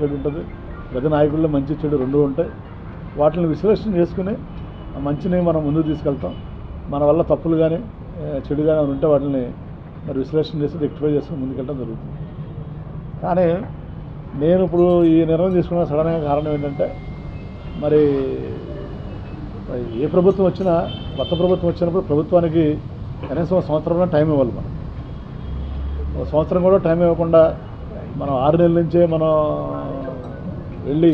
చెడు ఉంటుంది. గత నాయకుల్లో మంచి చెడు రెండు ఉంటాయి. వాటిని విశ్లేషణ చేసుకుని మంచిని మనం ముందుకు తీసుకెళ్తాం. మన వల్ల తప్పులు కానీ చెడు కానీ ఉంటే వాటిని మరి విశ్లేషణ చేసి రెక్టిఫై చేసుకుని ముందుకెళ్ళడం జరుగుతుంది. కానీ నేను ఇప్పుడు ఈ నిర్ణయం తీసుకున్న సడన్గా కారణం ఏంటంటే మరి ఏ ప్రభుత్వం వచ్చినా కొత్త ప్రభుత్వం వచ్చినప్పుడు ప్రభుత్వానికి కనీసం ఒక సంవత్సరంలో టైం ఇవ్వాలి మనం. ఒక సంవత్సరం కూడా టైం ఇవ్వకుండా మనం ఆరు నెలల నుంచే మనం వెళ్ళి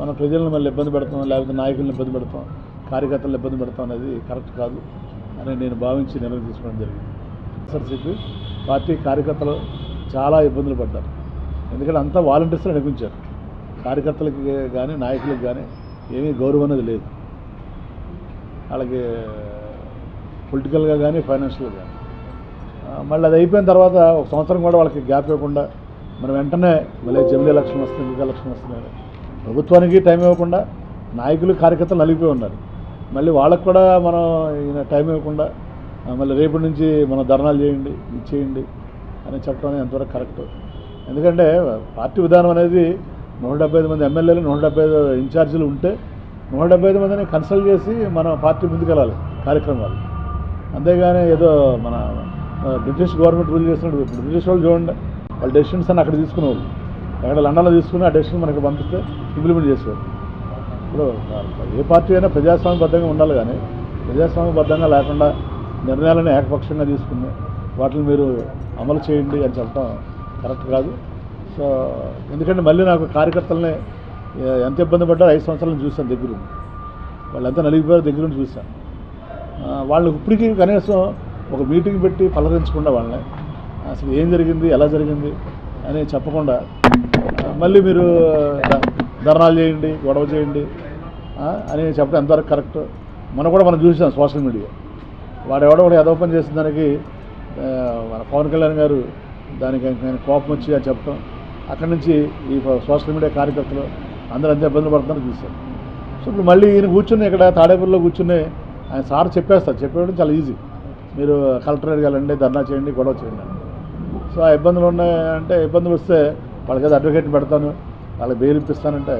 మన ప్రజలను మళ్ళీ ఇబ్బంది పెడతాం లేకపోతే నాయకులను ఇబ్బంది పెడతాం కార్యకర్తలను ఇబ్బంది పెడతాం అనేది కరెక్ట్ కాదు అని నేను భావించి నిర్ణయం తీసుకోవడం జరిగింది. ఎస్ఆర్సీపీ పార్టీ కార్యకర్తలు చాలా ఇబ్బందులు పడ్డారు. ఎందుకంటే అంతా వాలంటీర్స్ నడిపించారు కార్యకర్తలకి కానీ నాయకులకు కానీ ఏమీ గౌరవం అనేది లేదు. వాళ్ళకి పొలిటికల్గా కానీ ఫైనాన్షియల్గా కానీ మళ్ళీ అది అయిపోయిన తర్వాత ఒక సంవత్సరం కూడా వాళ్ళకి గ్యాప్ ఇవ్వకుండా మనం వెంటనే మళ్ళీ జమిలీ ఎలక్షన్ వస్తుంది ఇంకా ఎలక్షన్ వస్తున్నాయి ప్రభుత్వానికి టైం ఇవ్వకుండా నాయకులు కార్యకర్తలు నలిగిపోయి ఉన్నారు. మళ్ళీ వాళ్ళకు కూడా మనం ఈయన టైం ఇవ్వకుండా మళ్ళీ రేపటి నుంచి మనం ధర్నాలు చేయండి ఇది చేయండి అని చెప్పడం అనేది ఎంతవరకు కరెక్ట్. ఎందుకంటే పార్టీ విధానం అనేది నూట డెబ్బై ఐదు మంది ఎమ్మెల్యేలు నూట డెబ్బై ఐదు ఇన్ఛార్జీలు ఉంటే నూట డెబ్బై ఐదు మందిని కన్సల్ట్ చేసి మన పార్టీ ముందుకెళ్ళాలి కార్యక్రమాలు. అంతేగాని ఏదో మన బ్రిటిష్ గవర్నమెంట్ రూల్ చేసినట్టు ఇప్పుడు బ్రిటిష్ వాళ్ళు చూడండి. వాళ్ళు డెసిషన్స్ అని అక్కడ తీసుకునేవాళ్ళు. ఎక్కడ లండన్లో తీసుకుని ఆ డెసిషన్ మనకి పంపిస్తే ఇంప్లిమెంట్ చేసేవారు. ఇప్పుడు ఏ పార్టీ అయినా ప్రజాస్వామ్యబద్ధంగా ఉండాలి కానీ ప్రజాస్వామ్యబద్ధంగా లేకుండా నిర్ణయాలను ఏకపక్షంగా తీసుకుని వాటిని మీరు అమలు చేయండి అని చెప్పడం కరెక్ట్ కాదు. సో ఎందుకంటే మళ్ళీ నాకు కార్యకర్తలని ఎంత ఇబ్బంది పడ్డారో ఐదు సంవత్సరాలను చూశాను దగ్గరుండి. వాళ్ళు ఎంత నలిగిపోయారో దగ్గరుండి చూశాను. వాళ్ళు ఇప్పటికీ కనీసం ఒక మీటింగ్ పెట్టి పలకరించకుండా వాళ్ళని అసలు ఏం జరిగింది ఎలా జరిగింది అని చెప్పకుండా మళ్ళీ మీరు ధర్నాలు చేయండి గొడవ చేయండి అని చెప్పడం ఎంతవరకు కరెక్ట్? మనం కూడా మనం చూసాం సోషల్ మీడియా. వాడెవడో కూడా ఏదో పని చేసిన దానికి మన పవన్ కళ్యాణ్ గారు దానికి ఆయన కోపం వచ్చి అని చెప్పడం అక్కడి నుంచి ఈ సోషల్ మీడియా కార్యకర్తలు అందరూ అంతే ఇబ్బందులు పడుతున్నారని చూశారు. సో ఇప్పుడు మళ్ళీ ఈయన కూర్చుని ఇక్కడ తాడేపల్లిలో కూర్చుని ఆయన సార్ చెప్పేస్తారు. చెప్పేయడం చాలా ఈజీ. మీరు కలెక్టరేట్కి వెళ్ళండి ధర్నా చేయండి గొడవ చేయండి సో ఆ ఇబ్బందులు ఉన్నాయి అంటే ఇబ్బందులు వస్తే వాళ్ళకి ఏదో అడ్వకేట్ పెడతాను వాళ్ళకి బెయిల్ ఇప్పిస్తానంటే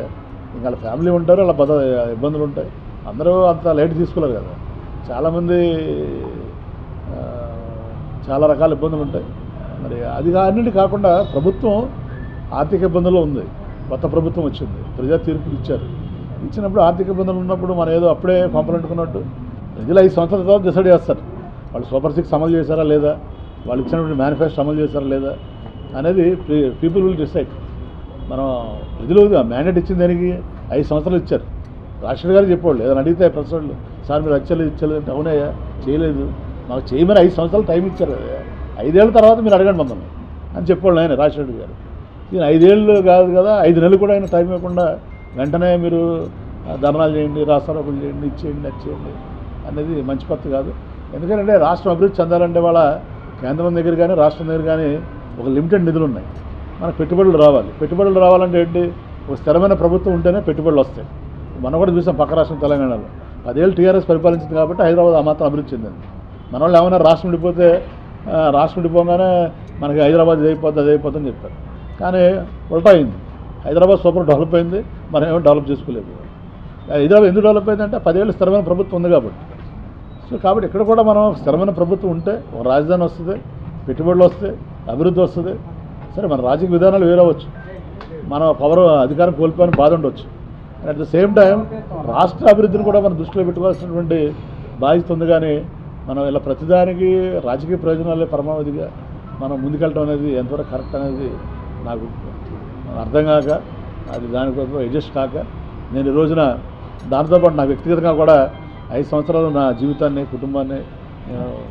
ఇంకా వాళ్ళ ఫ్యామిలీ ఉంటారు వాళ్ళ పద ఇబ్బందులు ఉంటాయి. అందరూ అంత లైట్ తీసుకోలేరు కదా. చాలామంది చాలా రకాల ఇబ్బందులు ఉంటాయి. మరి అది కా- అన్నిటి కాకుండా ప్రభుత్వం ఆర్థిక ఇబ్బందుల్లో ఉంది. కొత్త ప్రభుత్వం వచ్చింది. ప్రజా తీర్పులు ఇచ్చారు. ఇచ్చినప్పుడు ఆర్థిక ఇబ్బందులు ఉన్నప్పుడు మనం ఏదో అప్పుడే పంపనంటుకున్నట్టు ప్రజలు ఐదు సంవత్సరాల తర్వాత డిసైడ్ చేస్తారు. వాళ్ళు సూపర్ సిక్స్ అమలు చేశారా లేదా? వాళ్ళు ఇచ్చినటువంటి మేనిఫెస్టో అమలు చేశారా లేదా అనేది పీపుల్ విల్ డిసైడ్ మనం ప్రజలు మ్యాండేట్ ఇచ్చిన దానికి ఐదు సంవత్సరాలు ఇచ్చారు. రాజశేఖర్ గారు చెప్పేవాళ్ళు ఏదైనా అడిగితే ప్రెస్ సార్ మీరు వచ్చలేదు ఇచ్చలేదు అంటే అవునయ్యా చేయలేదు. మాకు చేయమని ఐదు సంవత్సరాలు టైం ఇచ్చారు ఐదేళ్ళ తర్వాత మీరు అడగండి మమ్మల్ని అని చెప్పేవాళ్ళు ఆయన రాజశేఖర్ గారు. ఈయన ఐదేళ్ళు కాదు కదా ఐదు నెలలు కూడా ఆయన టైం ఇవ్వకుండా వెంటనే మీరు ఆ, ధర్నాలు చేయండి రాస్తారోకులు చేయండి ఇచ్చేయండి చేయండి అది చేయండి అనేది మంచి పద్ధతి కాదు. ఎందుకంటే రాష్ట్రం అభివృద్ధి చెందాలంటే వాళ్ళ కేంద్రం దగ్గర కానీ రాష్ట్రం దగ్గర కానీ ఒక లిమిటెడ్ నిధులు ఉన్నాయి. మనకు పెట్టుబడులు రావాలి. పెట్టుబడులు రావాలంటే ఏంటి? ఒక స్థిరమైన ప్రభుత్వం ఉంటేనే పెట్టుబడులు వస్తాయి. మనం కూడా చూసాం పక్క రాష్ట్రం తెలంగాణలో. పదేళ్ళు టీఆర్ఎస్ పరిపాలించింది కాబట్టి హైదరాబాద్ ఆ మాత్రం అభివృద్ధి చెందింది. మన వాళ్ళు ఏమైనా రాష్ట్రం ఉండిపోతే రాష్ట్రం ఉండిపోగానే మనకి హైదరాబాద్ ఇది అయిపోద్ది అది అయిపోతుందని చెప్పారు. కానీ ఉల్టా అయింది. హైదరాబాద్ సూపర్ డెవలప్ అయింది. మనం ఏమో డెవలప్ చేసుకోలేదు. హైదరాబాద్ ఎందుకు డెవలప్ అయిందంటే పదేళ్ళు స్థిరమైన ప్రభుత్వం ఉంది కాబట్టి. సో కాబట్టి ఇక్కడ కూడా మనం స్థిరమైన ప్రభుత్వం ఉంటే ఒక రాజధాని వస్తుంది పెట్టుబడులు వస్తాయి అభివృద్ధి వస్తుంది. సరే మన రాజకీయ విధానాలు వేరవచ్చు మనం పవర్ అధికారం కోల్పోయిన బాధ ఉండొచ్చు. అట్ ద సేమ్ టైం రాష్ట్ర అభివృద్ధిని కూడా మనం దృష్టిలో పెట్టుకోవాల్సినటువంటి బాధ్యత ఉంది. కానీ మనం ఇలా ప్రతిదానికి రాజకీయ ప్రయోజనాలే పరమావధిగా మనం ముందుకెళ్ళటం అనేది ఎంతవరకు కరెక్ట్ అనేది నాకు అర్థం కాక అది దానికోసం అడ్జస్ట్ కాక నేను ఈ రోజున దాంతోపాటు నా వ్యక్తిగతంగా కూడా ఐదు సంవత్సరాలు నా జీవితాన్ని కుటుంబాన్ని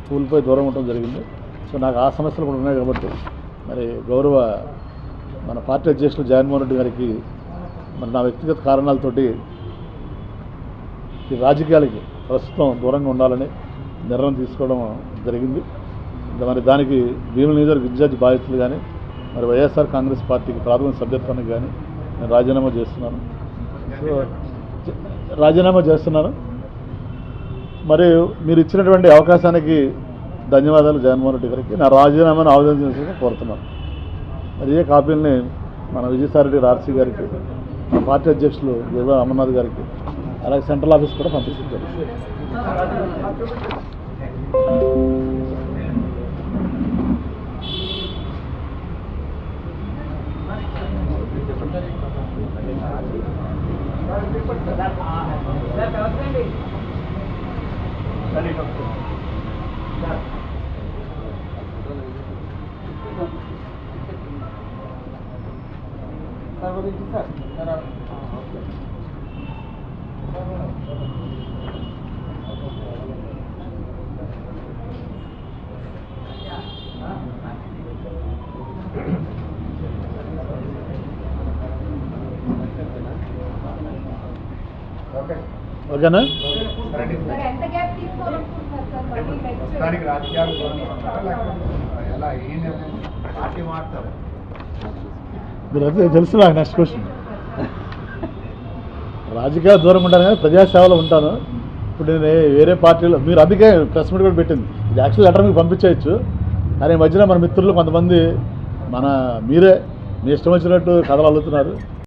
కూలిపోయి దూరం ఉండటం జరిగింది. సో నాకు ఆ సమస్యలు కూడా ఉన్నాయి కాబట్టి మరి గౌరవ మన పార్టీ అధ్యక్షులు జగన్మోహన్ రెడ్డి గారికి మరి నా వ్యక్తిగత కారణాలతోటి ఈ రాజకీయాలకి ప్రస్తుతం దూరంగా ఉండాలని నిర్ణయం తీసుకోవడం జరిగింది. ఇంకా మరి దానికి భీముల నియోజకవర్గ ఇన్ఛార్జ్ బాధ్యతలు కానీ మరి వైఎస్ఆర్ కాంగ్రెస్ పార్టీకి ప్రాథమిక సభ్యత్వానికి కానీ నేను రాజీనామా చేస్తున్నాను. సో రాజీనామా చేస్తున్నాను. మరి మీరు ఇచ్చినటువంటి అవకాశానికి ధన్యవాదాలు జగన్మోహన్ రెడ్డి గారికి. నా రాజీనామాను ఆవేదన చేసి కోరుతున్నాను. మరి ఏ కాపీలని మన విజయసాయిరెడ్డి ఆర్సీ గారికి మన పార్టీ అధ్యక్షులు దేవా అమర్నాథ్ గారికి అలాగే సెంట్రల్ ఆఫీస్ కూడా పంపిస్తారు సార్ ఎంత గ్యాప్ తీసుకోవాలనుకుంటున్నారు సార్ మళ్ళీ నెక్స్ట్ ప్రస్తుతానికి రాజకీయాలు దూరంగా ఉంటారా? లేకపోతే ఎలా? ఏం నిర్ణయం? పార్టీ మారుతారు. మీరు తెలుసు నాకు నెక్స్ట్ క్వశ్చన్ రాజకీయ దూరం ఉంటాను కానీ ప్రజాసేవలో ఉంటాను. ఇప్పుడు నేను వేరే పార్టీలో మీరు అందుకే ప్రెస్ మీట్ కూడా పెట్టింది. ఇది యాక్చువల్ లెటర్ మీకు పంపించేయచ్చు. కానీ ఈ మధ్యన మన మిత్రులు కొంతమంది మన మీరే. మీ ఇష్టం వచ్చినట్టు కథలు అల్లుతున్నారు.